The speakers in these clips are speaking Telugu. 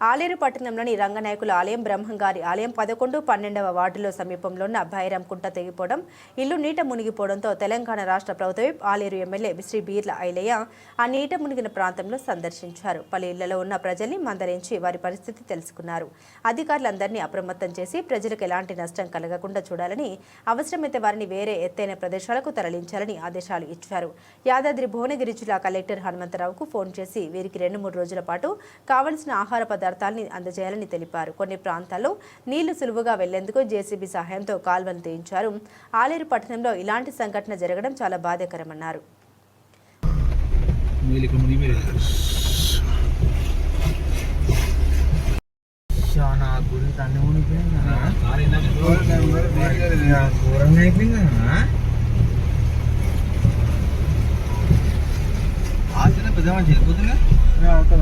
ఆలేరు పట్టణంలోని రంగనాయకుల ఆలయం బ్రహ్మంగారి ఆలయం పదకొండు పన్నెండవ వార్డులో సమీపంలో ఉన్న భైరం కుంట తెగిపోవడం ఇల్లు నీట మునిగిపోవడంతో తెలంగాణ రాష్ట్ర ప్రభుత్వం ఆలేరు ఎమ్మెల్యే శ్రీ బీర్ల ఐలయ్య ఆ నీట మునిగిన ప్రాంతంలో సందర్శించారు. పలు ఇళ్ళలో ఉన్న ప్రజల్ని మందరించి వారి పరిస్థితి తెలుసుకున్నారు. అధికారులందరినీ అప్రమత్తం చేసి ప్రజలకు ఎలాంటి నష్టం కలగకుండా చూడాలని అవసరమైతే వారిని వేరే ఎత్తైన ప్రదేశాలకు తరలించాలని ఆదేశాలు ఇచ్చారు. యాదాద్రి భువనగిరి జిల్లా కలెక్టర్ హనుమంతరావుకు ఫోన్ చేసి వీరికి రెండు మూడు రోజుల పాటు కావలసిన ఆహార పదార్థాలని అందజేయాలని తెలిపారు. కొన్ని ప్రాంతాల్లో నీళ్ళు సులువుగా వెళ్ళేందుకు జేసీబీ సహాయంతో కాల్వలు తీయించారు. ఆలేరు పట్టణంలో ఇలాంటి సంఘటన జరగడం చాలా బాధాకరమన్నారు. ఘోరంగా అయిపోయిందా. పెద్ద మంచి వెళ్ళిపోతుందా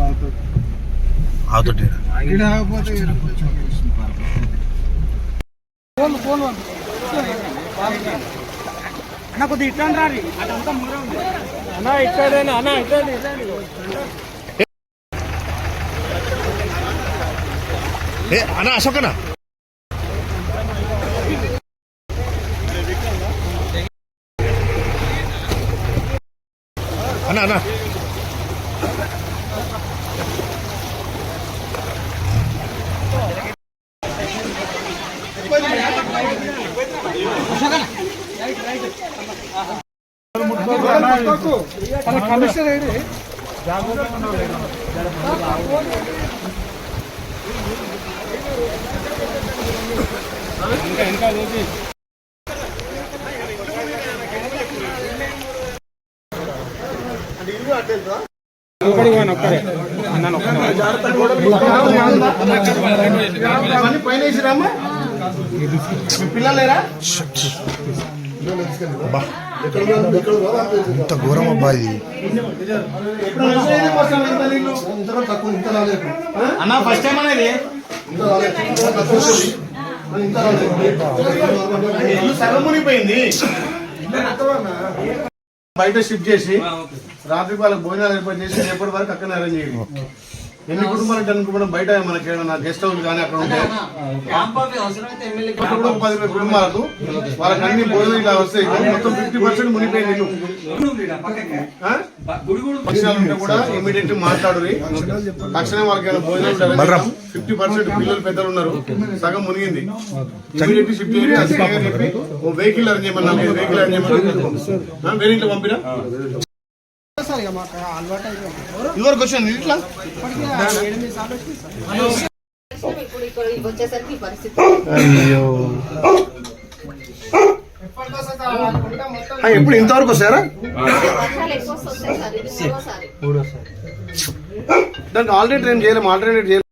అవుతుంది అన్న కొద్దిగా ఇట్లా రారి అదంతా మూరం అన్న ఇట్లడేనా అన్న ఏ అన్న అశోకనా అన్న అన్న. కమిషనర్ ఇంకా ఇంకా పైన వేసిరామా? ఇంత ఘోరం అబ్బా ఇది. అన్న ఫస్ట్ టైం అనేది ఇల్లు సగం మునిగిపోయింది. బయట షిఫ్ట్ చేసి రాత్రి వాళ్ళకి భోజనాలు ఏర్పాటు చేసి రేపటి వరకు అక్కడ అరేంజ్ చేయండి. ఎన్ని కుటుంబాలు అంటే అనుకోవడం బయట మనకి ఏమైనా గెస్ట్ హౌస్ కానీ అక్కడ ఉంటే. అక్కడ కూడా పది వేల కుటుంబాలకు వాళ్ళకి అన్ని భోజనం ఇలా వస్తాయి. మొత్తం ఫిఫ్టీ పర్సెంట్? పక్షాలు ఉంటే కూడా ఇమీడియట్ మాట్లాడు తక్షణం వాళ్ళకి ఏమైనా భోజనం ఫిఫ్టీ పర్సెంట్ పిల్లలు పెద్దలు ఉన్నారు. సగం మునిగింది. ఇమీడియట్ షిఫ్ట్ చేసి వెహికల్ అరేంజ్ చేయమన్నా వెహికల్ అరేంజ్ చేయమన్నా. వేరే ఇదివరకు వచ్చాను ఇట్లా? ఇప్పుడు ఇక్కడ వచ్చేసరికి పరిస్థితి అయ్యో. ఆ, ఎప్పుడు ఇంతవరకు వస్తారా? దానికి ఆల్రెడీ ట్రైన్ చేయలేము ఆల్టర్నేట్ చేయలేము.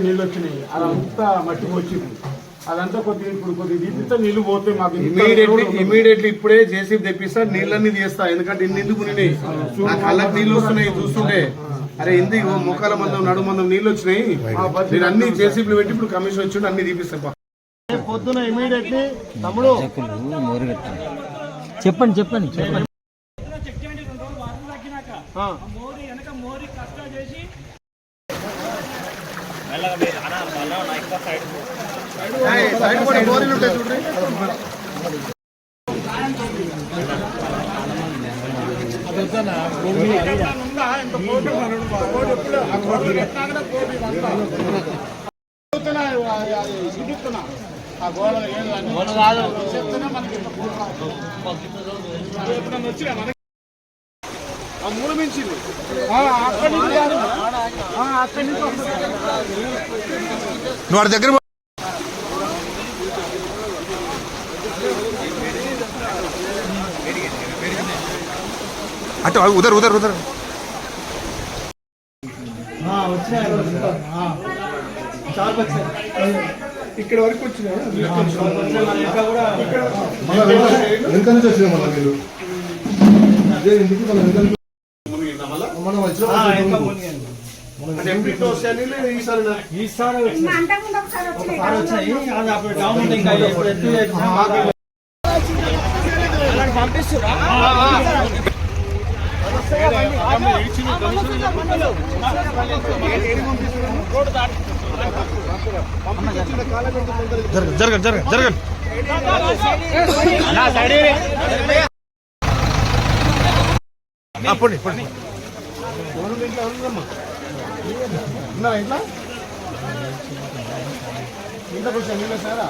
నీళ్ళు వచ్చినాయి. అదంతా మట్టి వచ్చింది అదంతా కొద్దిగా ఇప్పుడు కొద్దిగా దీపితే నీళ్ళు పోతే మాకు ఇమీడియట్లీ ఇమీడియట్లీ ఇప్పుడే జేసీబీ తెప్పిస్తా నీళ్ళన్నీ తీస్తా. ఎందుకంటే ఇన్ని ఎందుకు మునినాయి నా కళ్ళకి నీళ్ళు వస్తున్నాయి చూస్తుంటే. అరే ఇంది ముఖాల మందం నడు మందం నీళ్ళు వచ్చినాయి. నేను అన్ని జేసీబీలు పెట్టి ఇప్పుడు కమిషన్ వచ్చి అన్ని తీపిస్తా పొద్దున ఇమీడియట్లీ తమ్ముడు. చెప్పండి చెప్పండి చెప్పండి. సైడ్ కూడా బోరీలు ఉంటాయి చూడండి ఆ గోడ ఏదో మనకి. ఎప్పుడన్నా వచ్చినా? వస్తుంది. నువ్వు వాడి దగ్గర. అటు ఉదర్ ఉదర్ ఉదర్. ఇక్కడ వరకు వచ్చినా నుంచి ఈసారి నా- ఈసారి ఒకసారి వచ్చినాయి అది అప్పుడు ఇప్పుడు ఎత్తు చేసినా బాగా పంపిస్తురా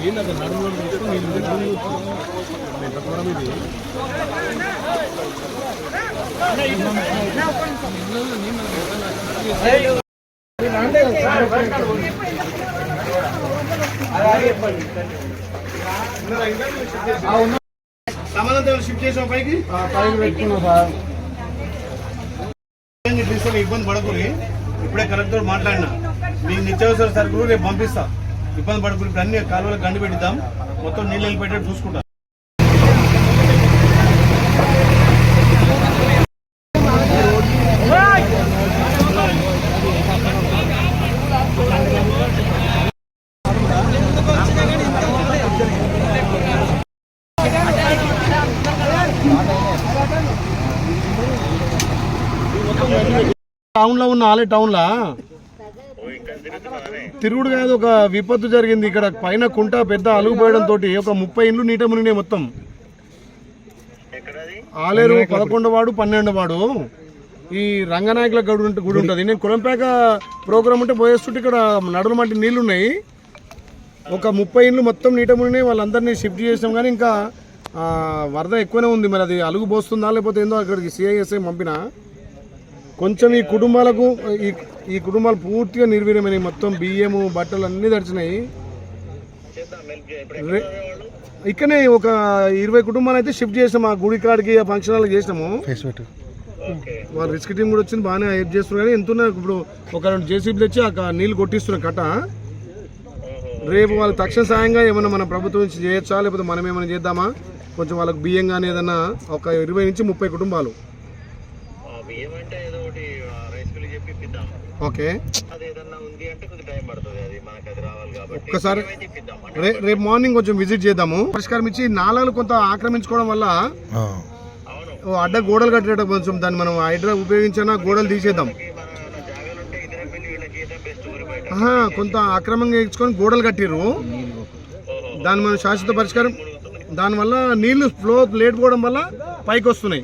జరగండి జరగండి జరగండి జరగండి ఆ, పోండి పోండి ఉన్నారా ఇంట్లో? సమాధానం షిఫ్ట్ చేసాం పైకి? పైకి పెట్టుకున్నా సార్. తీసుకొని ఇబ్బంది పడకూరి ఇప్పుడే కలెక్టర్ మాట్లాడినా. మీకు నిత్యావసర సరుకులు రేపు పంపిస్తా. ఇబ్బంది పడకూరి ఇప్పుడు అన్ని కాలువలకు గండి పెట్టిద్దాం. మొత్తం నీళ్ళు వెళ్ళిపెట్టేట్టు చూసుకుంటా. టౌన్లో ఉన్న ఆలే టౌన్ లా తిరుగుడు కాదు ఒక విపత్తు జరిగింది. ఇక్కడ పైన కుంట పెద్ద అలుగుపోయడం తోటి ఒక ముప్పై ఇండ్లు నీట మునిగినాయి మొత్తం. ఆలేరు పదకొండు వాడు పన్నెండు వాడు. ఈ రంగనాయకుల గుడి గుడి ఉంటుంది. నేను కులంపేక ప్రోగ్రామ్ ఉంటే పోయేస్తుంటే ఇక్కడ నడుల మట్టి నీళ్ళు ఉన్నాయి ఒక ముప్పై ఇండ్లు మొత్తం నీట మునిగినాయి. వాళ్ళందరినీ షిఫ్ట్ చేసాం కానీ ఇంకా వరద ఎక్కువనే ఉంది. మరి అది అలుగు పోస్తుందా లేకపోతే ఏందో అక్కడికి సిఐఎస్ఐ పంపినా. కొంచెం ఈ కుటుంబాలకు ఈ ఈ కుటుంబాలు పూర్తిగా నిర్వీర్యమైనవి. మొత్తం బియ్యము బట్టలు అన్నీ తడిచినాయి రే- ఇక్కడనే ఒక ఇరవై కుటుంబాలు అయితే షిఫ్ట్ చేసాం ఆ గుడి కాడికి ఆ ఫంక్షన్ హాల్కి చేసినాము. వాళ్ళ రిస్క్ టీం కూడా వచ్చింది బాగానే హెల్ప్ చేస్తున్నారు. కానీ ఎంత ఇప్పుడు ఒక రెండు జేసీబీలు తెచ్చి ఆ నీళ్ళు కొట్టిస్తున్నారు కట్ట రేపు వాళ్ళు తక్షణ సాయంగా ఏమైనా మన ప్రభుత్వం నుంచి చేయొచ్చా? లేకపోతే మనం ఏమైనా చేద్దామా? కొంచెం వాళ్ళకి బియ్యం కానీ ఏదన్నా ఒక ఇరవై నుంచి ముప్పై కుటుంబాలు. బియ్యం అంటే ఏదో కాబట్టి. ఒక్కసారి రేపు మార్నింగ్ కొంచెం విజిట్ చేద్దాము. పరిష్కారం ఇచ్చి నాలాలు కొంత ఆక్రమించుకోవడం వల్ల అడ్డ గోడలు కట్టేట కొంచెం దాన్ని మనం హైడ్రా ఉపయోగించినా గోడలు తీసేద్దాం. కొంత అక్రమంగా ఇచ్చుకొని గోడలు కట్టిర్రు. దాన్ని మనం శాశ్వత పరిష్కారం. దానివల్ల నీళ్ళు ఫ్లో లేట్ పోవడం వల్ల పైకి వస్తున్నాయి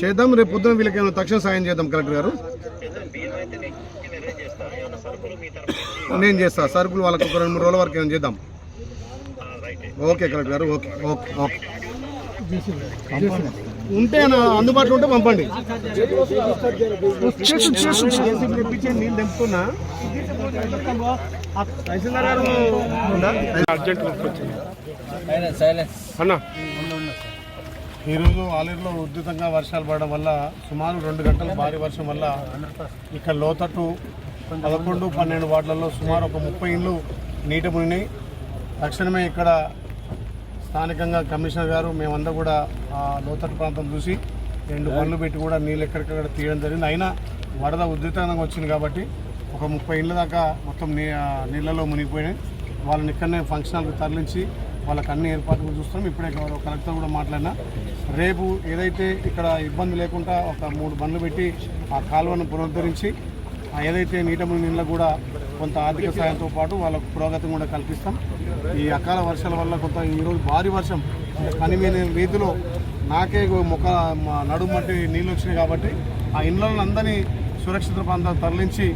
చేద్దాం రేపు పొద్దున వీళ్ళకి ఏమైనా తక్షణ సాయం చేద్దాం కలెక్టర్ గారు. నేను అరేంజ్ చేస్తాను ఏమైనా సరుకులు మీ తరఫు నుంచి నేను చేస్తా సరుకులు వాళ్ళకి ఒక రెండు మూడు రోజుల వరకు ఏమైనా చేద్దాం. రైట్ ఓకే కలెక్టర్ గారు ఓకే ఓకే ఓకే. ఉంటే నా అందుబాటులో ఉంటే పంపండి. తెప్పించే నీళ్ళు తెంపుతున్నా? అర్జెంట్ వచ్చింది. అన్న. ఈరోజు ఆలేరులో ఉధృతంగా వర్షాలు పడడం వల్ల సుమారు రెండు గంటల భారీ వర్షం వల్ల ఇక్కడ లోతట్టు పదకొండు పన్నెండు వార్డులలో సుమారు ఒక ముప్పై ఇండ్లు నీట మునిగినాయి. తక్షణమే ఇక్కడ స్థానికంగా కమిషనర్ గారు మేమందరూ కూడా ఆ లోతట్టు ప్రాంతం చూసి రెండు పనులు పెట్టి కూడా నీళ్ళు ఎక్కడికక్కడ తీయడం జరిగింది. అయినా వరద ఉధృతంగా వచ్చింది కాబట్టి ఒక ముప్పై ఇండ్ల దాకా మొత్తం నీ నీళ్ళలో మునిగిపోయినాయి. వాళ్ళని ఇక్కడనే ఫంక్షన్ హాల్కి తరలించి వాళ్ళకి అన్ని ఏర్పాట్లు చూస్తున్నాం. ఇప్పుడే గౌరవ కలెక్టర్ కూడా మాట్లాడినా. రేపు ఏదైతే ఇక్కడ ఇబ్బంది లేకుండా ఒక మూడు బండ్లు పెట్టి ఆ కాలువను పునరుద్ధరించి ఏదైతే నీట నీళ్ళ కూడా కొంత ఆర్థిక సాయంతో పాటు వాళ్ళకు పురోగతి కూడా కల్పిస్తాం. ఈ అకాల వర్షాల వల్ల కొంత ఈరోజు భారీ వర్షం అంటే మీ రీతిలో నాకే మొక్క మా నడుము మట్టి నీళ్ళు వచ్చినాయి కాబట్టి ఆ ఇళ్ళను అందరినీ సురక్షిత ప్రాంతాలు తరలించి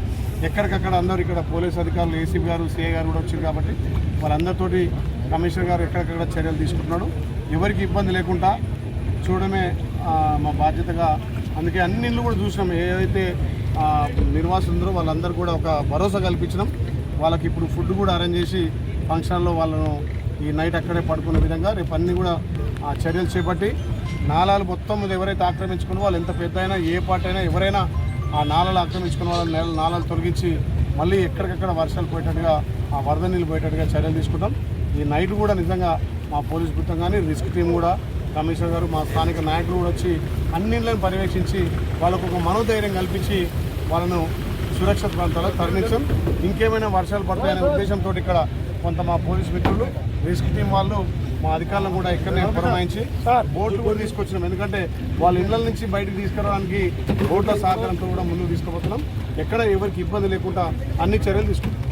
ఎక్కడికక్కడ అందరూ ఇక్కడ పోలీస్ అధికారులు ఏసీబీ గారు సిఐ గారు కూడా వచ్చారు కాబట్టి వాళ్ళందరితోటి కమిషనర్ గారు ఎక్కడికక్కడ చర్యలు తీసుకుంటున్నాడు? ఎవరికి ఇబ్బంది లేకుండా చూడడమే మా బాధ్యతగా. అందుకే అన్ని ఇళ్ళు కూడా చూసినాం. ఏదైతే ఆ, వాళ్ళందరూ కూడా ఒక భరోసా కల్పించినాం. వాళ్ళకి ఇప్పుడు ఫుడ్ కూడా అరేంజ్ చేసి ఫంక్షన్లో వాళ్ళను ఈ నైట్ అక్కడే పడుకునే విధంగా రేపు అన్ని కూడా ఆ, చర్యలు చేపట్టి నాళాలు మొత్తం మీద ఎవరైతే ఆక్రమించుకున్న వాళ్ళు ఎంత పెద్ద అయినా ఏ పార్టీ అయినా ఎవరైనా ఆ నాళాలు ఆక్రమించుకున్న వాళ్ళ నేల నాలాలు తొలగించి మళ్ళీ ఎక్కడికక్కడ వర్షాలు పోయేటట్టుగా ఆ వరద నీళ్ళు పోయేటట్టుగా చర్యలు తీసుకుంటాం. ఈ నైట్ కూడా నిజంగా మా పోలీస్ బృందం కానీ రిస్క్ టీం కూడా కమిషనర్ గారు మా స్థానిక నాయకులు కూడా వచ్చి అన్నింటిని పర్యవేక్షించి వాళ్ళకు ఒక మనోధైర్యం కల్పించి వాళ్ళను సురక్షిత ప్రాంతాలకు తరలించాం. ఇంకేమైనా వర్షాలు పడతాయనే ఉద్దేశంతో ఇక్కడ కొంత మా పోలీస్ మిత్రులు రెస్క్యూ టీం వాళ్ళు మా అధికారులను కూడా ఇక్కడనే పురమాయించి బోట్లు కూడా తీసుకొచ్చినాం. ఎందుకంటే వాళ్ళ ఇళ్ళ నుంచి బయటకు తీసుకురావడానికి బోట్ల సహకారంతో కూడా ముందుకు తీసుకుపోతున్నాం. ఎక్కడ ఎవరికి ఇబ్బంది లేకుండా అన్ని చర్యలు తీసుకుంటాం